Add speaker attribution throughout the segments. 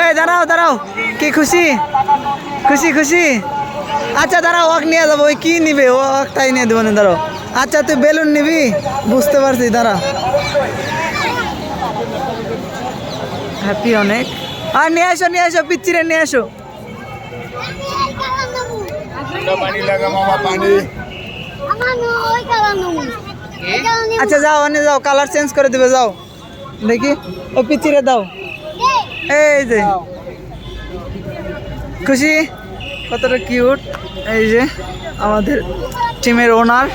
Speaker 1: এই, দাঁড়াও দাঁড়াও। কি খুশি? খুশি খুশি? আচ্ছা দাঁড়াও, ওয়াক নিয়ে যাব। ওই কি নিবে? ও ওয়াকটাই নিয়ে দেবো না, দাঁড়াও। আচ্ছা তুই বেলুন নিবি? বুঝতে পারছি, দাঁড়া। হ্যাপি অনেক। আর নিয়ে আসো নিয়ে আসো পিচ্চিরে নিয়ে আসো আচ্ছা যাও অনে যাও কালার চেঞ্জ করে দেবে, যাও। দেখি। ও পিচ্চিরে দাও। এই যে। খুশি? কতটা কিউট এই যে আমাদের টিমের ওনার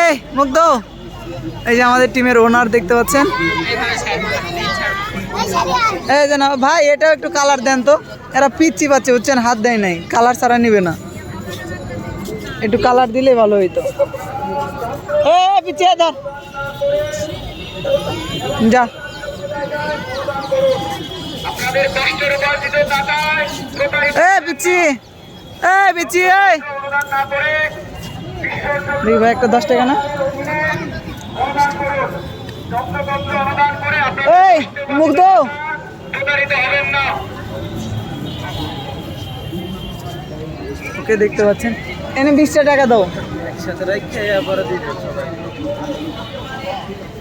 Speaker 1: এই মুগ্ধ। এই যে আমাদের টিমের ওনার দেখতে পাচ্ছেন। এই যে না ভাই এটাও একটু কালার দেন তো। এরা পিচ্ছি পাচ্ছে বুঝছেন? হাত দেয় নাই। কালার ছাড়া নিবে না। একটু কালার দিলে ভালো হইতো। এ পিছিয়ে ধর। যা। এ এ এই ভাই একটা দশ টাকা না? এই ওকে দেখতে পাচ্ছেন। এনে বিশটা টাকা দাও।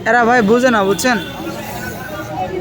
Speaker 1: এরা ভাই বুঝে না বুঝছেন?